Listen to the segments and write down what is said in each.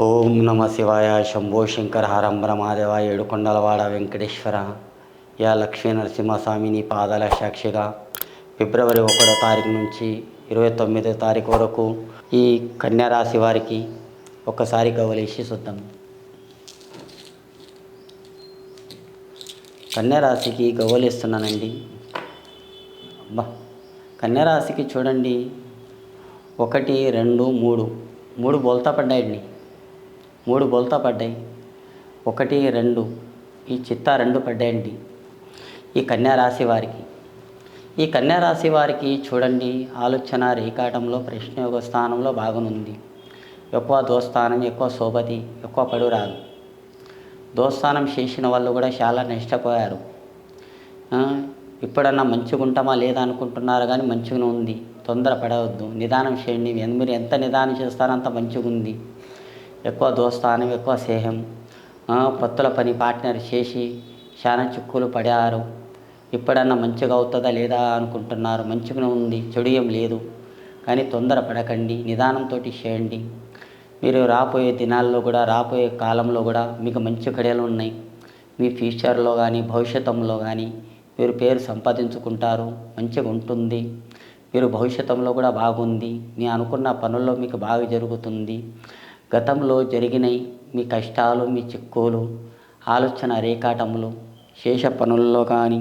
ఓం నమ శివాయ శంభో శంకర హరంబర ఏడుకొండలవాడ వెంకటేశ్వర. యా లక్ష్మీ నరసింహస్వామి నీ పాదాల సాక్షిగా ఫిబ్రవరి ఒకటో తారీఖు నుంచి ఇరవై తొమ్మిదో తారీఖు వరకు ఈ కన్యా రాశి వారికి ఒకసారి గవలేసి చూద్దాం కన్యా రాశికి గవ్వలేస్తున్నానండి అబ్బా! కన్యా రాశికి చూడండి. ఒకటి రెండు మూడు. మూడు బోల్తా పడ్డాయండి. మూడు బోల్తా పడ్డాయి. ఒకటి రెండు. ఈ చిత్తా రెండు పడ్డాయండి. ఈ కన్యా రాశి వారికి. ఈ కన్యా రాశి వారికి చూడండి ఆలోచన రేకాటంలో ప్రశ్నయోగ స్థానంలో బాగునుంది ఎక్కువ దోస్థానం ఎక్కువ శోభతి ఎక్కువ పడు రాదు దోస్థానం చేసిన వాళ్ళు కూడా చాలా నష్టపోయారు. ఇప్పుడన్నా మంచిగా ఉంటామా లేదా అనుకుంటున్నారు కానీ మంచిగానే ఉంది తొందర పడవద్దు నిదానం చేయండి. మీరు ఎంత నిదానం చేస్తారో అంత మంచిగా ఉంది ఎక్కువ దోస్తానం ఎక్కువ స్నేహం పొత్తుల పని పార్ట్నర్ చేసి చాలా చిక్కులు పడారు. ఇప్పుడన్నా మంచిగా అవుతుందా లేదా అనుకుంటున్నారు. మంచిగా ఉంది చెడు ఏం లేదు. కానీ తొందర పడకండి నిదానంతో చేయండి. మీరు రాబోయే దినాల్లో కూడా రాబోయే కాలంలో కూడా మీకు మంచి కడియలు ఉన్నాయి. మీ ఫ్యూచర్లో కానీ భవిష్యత్తులో కానీ మీరు పేరు సంపాదించుకుంటారు. మంచిగా ఉంటుంది. మీరు భవిష్యత్తులో కూడా బాగుంది. మీ అనుకున్న పనుల్లో మీకు బాగా జరుగుతుంది. గతంలో జరిగినాయి మీ కష్టాలు మీ చిక్కులు ఆలోచన రేఖాటములు శేష పనుల్లో కానీ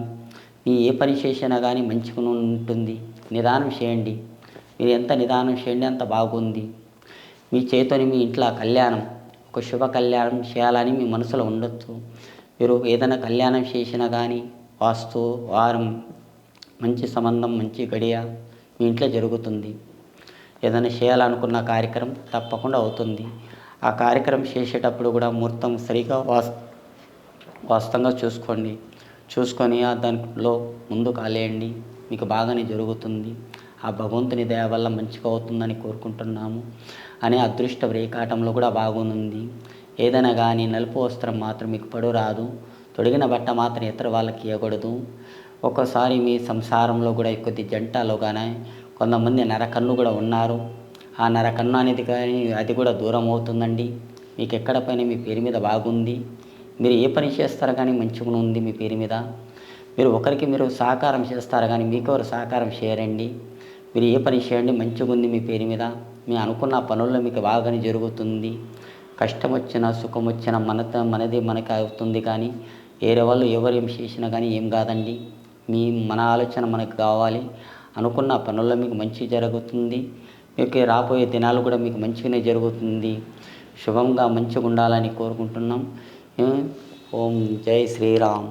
మీ ఏ పని చేసినా కానీ మంచిగా ఉంటుంది నిదానం చేయండి. మీరు ఎంత నిదానం చేయండి అంత బాగుంది. మీ చేతోని మీ ఇంట్లో కళ్యాణం ఒక శుభ కళ్యాణం చేయాలని మీ మనసులో ఉండొచ్చు. మీరు ఏదైనా కళ్యాణం చేసినా కానీ వాస్తు వారం మంచి సంబంధం మంచి గడియ మీ ఇంట్లో జరుగుతుంది. ఏదైనా చేయాలనుకున్న కార్యక్రమం తప్పకుండా అవుతుంది. ఆ కార్యక్రమం చేసేటప్పుడు కూడా ముహూర్తం సరిగా వాస్ వాస్తవంగా చూసుకోండి. చూసుకొని ఆ దానిలో ముందు కాలేయండి. మీకు బాగానే జరుగుతుంది. ఆ భగవంతుని దయ వల్ల మంచిగా అవుతుందని కోరుకుంటున్నాము. అనే అదృష్ట రేఖాటంలో కూడా బాగుంది. ఏదైనా కానీ నలుపు వస్త్రం మాత్రం మీకు పడు రాదు తొడిగిన బట్ట మాత్రం ఇతర వాళ్ళకి ఇవ్వకూడదు ఒక్కోసారి మీ సంసారంలో కూడా కొద్ది జంటలో కానీ కొంతమంది నరకన్ను కూడా ఉన్నారు. ఆ నరకన్ను అనేది కానీ అది కూడా దూరం అవుతుందండి. మీకు ఎక్కడ పైన మీ పేరు మీద బాగుంది. మీరు ఏ పని చేస్తారో కానీ మంచిగా ఉంది మీ పేరు మీద. మీరు ఒకరికి మీరు సహకారం చేస్తారు కానీ మీకు సహకారం చేయరండి. మీరు ఏ పని చేయండి మంచిగా ఉంది మీ పేరు మీద. మీ అనుకున్న పనుల్లో మీకు బాగానే జరుగుతుంది. కష్టం వచ్చినా సుఖం వచ్చినా మన మనది మనకి అవుతుంది కానీ వేరే వాళ్ళు ఎవరు ఏం చేసినా కానీ ఏం కాదండి. మీ మన ఆలోచన మనకు కావాలి. అనుకున్న పనుల్లో మీకు మంచి జరుగుతుంది. మీకు రాబోయే దినాలు కూడా మీకు మంచిగానే జరుగుతుంది. శుభంగా మంచిగా ఉండాలని కోరుకుంటున్నాం. ఓం జై శ్రీరామ్.